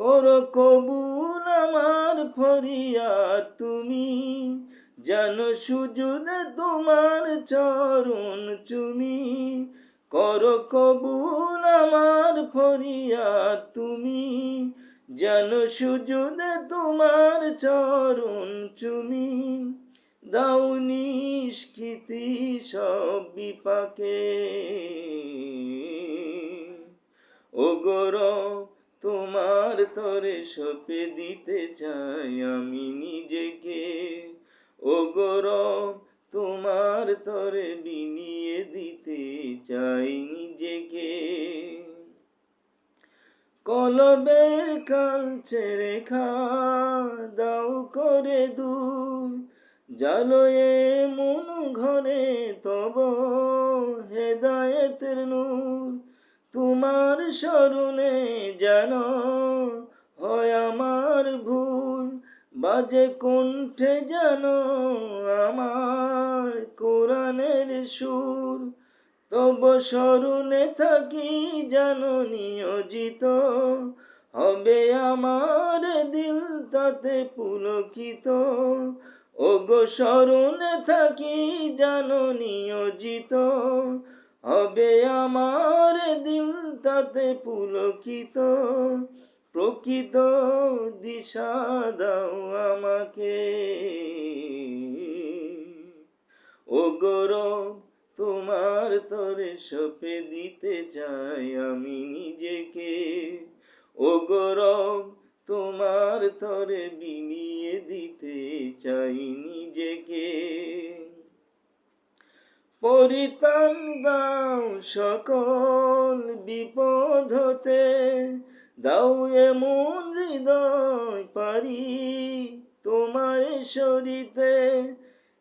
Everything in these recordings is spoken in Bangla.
কর কবুল আমার ফরিয়া তুমি। যেন সুজুদ তোমার চরণ চুমি। কর কবুল আমার ফরিয়াদ তুমি। যেন সুজুদ তোমার চরণ চুমি। দাও নিষ্কৃতি সব বিপাকে। ও গৌরব তোমার তরে সপে দিতে চাই আমি নিজেকে। ও গৌরব তোমার তরে বিনিয়ে দিতে চাই নিজেকে। কলবের কালচে রেখা দাও করে দূর, জালয়ে মন ঘরে তব হেদায়েতের নূর। তোমার স্মরণে যেন হয় আমার ভুল। বাজে কণ্ঠে যেন আমার কোরআনের সুর। তব স্মরণে থাকি যেন নিয়োজিত। হবে আমার দিল তাতে পুলকিত। ও গো স্মরণে থাকি যেন নিয়োজিত। হবে আমার দিল তাতে পুলকিত। প্রকৃত দিশা দাও আমাকে। ও গৌরব তোমার তরে সপে দিতে চাই আমি নিজেকে। ও গৌরব তোমার তরে বিনিয়ে দিতে চাই নিজেকে। পরিতান দাও সকল বিপদ হতে দাও এমন হৃদয় পারি তোমার সরিতে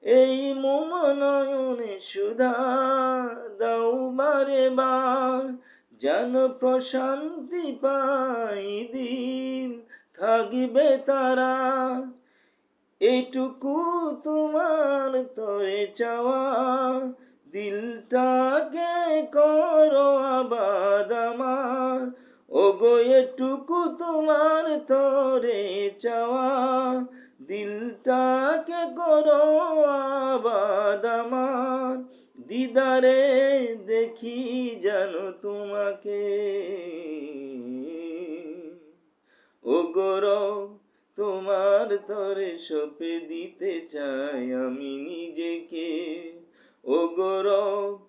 এই মোমনয়নে সুধা দাও বারে বার যেন প্রশান্তি পাই দিন থাকবে তারা। এটুকু তোমার তরে চাওয়া, দিলটাকে করো আবাদ ও গো এটুকু তোমার তরে চাওয়া। দিলটাকে করো আবাদ আমার। দিদারে দেখি যেন তোমাকে। ও গৌরব তোমার তরে সপে দিতে চাই আমি নিজেকে। ও গৌরব